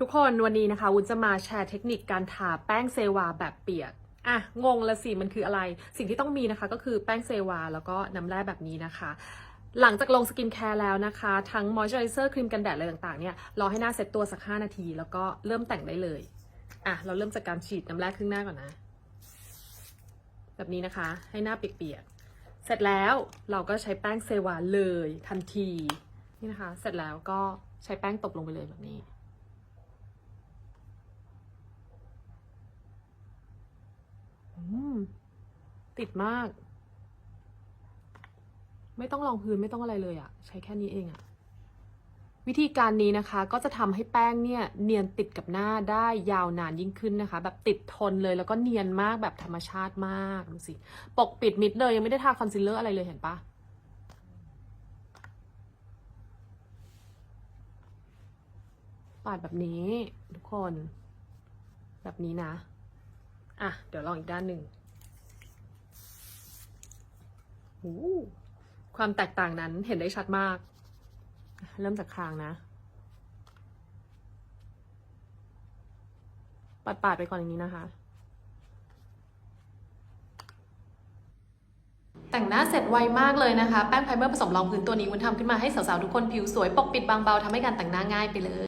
ทุกคนวันนี้นะคะวุ้นจะมาแชร์เทคนิคการทาแป้งเซวาแบบเปียก อะ งงละสิ มันคืออะไร สิ่งที่ต้องมีนะคะ ก็คือแป้งเซวาแล้วก็น้ำแร่แบบนี้นะคะ หลังจากลงสกินแคร์แล้วนะคะ ทั้งมอยเจอไรเซอร์ครีมกันแดดอะไรต่างๆเนี่ย รอให้หน้าเซ็ตตัวสัก 5 นาที แล้วก็เริ่มแต่งได้เลย อะ เราเริ่มจากการฉีดน้ำแร่ครึ่งหน้าก่อนนะ แบบนี้นะคะ ให้หน้าเปียกๆ เสร็จแล้วเราก็ใช้แป้งเซวาเลยทันที นี่นะคะ เสร็จแล้วก็ใช้แป้งตบลงไปเลยแบบนี้ อืม ติดมาก ไม่ต้องรองพื้นไม่ต้องอะไรเลยอะใช้แค่นี้เองอะวิธีการนี้นะคะก็จะทำให้แป้งเนี่ยเนียนติดกับหน้าได้ยาวนานยิ่งขึ้นนะคะ แบบติดทนเลยแล้วก็เนียนมากแบบธรรมชาติมากดูสิปกปิดมิดเลยยังไม่ได้ทาคอนซีลเลอร์อะไรเลยเห็นปะปาดแบบนี้ทุกคน แบบนี้นะ อะ เดี๋ยวลองอีกด้านหนึ่งโอ้โห ความแตกต่างนั้นเห็นได้ชัดมาก เริ่มจากคางนะ ปัดปาดๆไปก่อนอย่างนี้นะคะ แต่งหน้าเสร็จไวมากเลยนะคะ แป้งไพเมอร์ผสมรองพื้นตัวนี้วุ้นทำขึ้นมาให้สาวๆ ทุกคนผิวสวยปกปิดบางเบาทำให้การแต่งหน้าง่ายไปเลย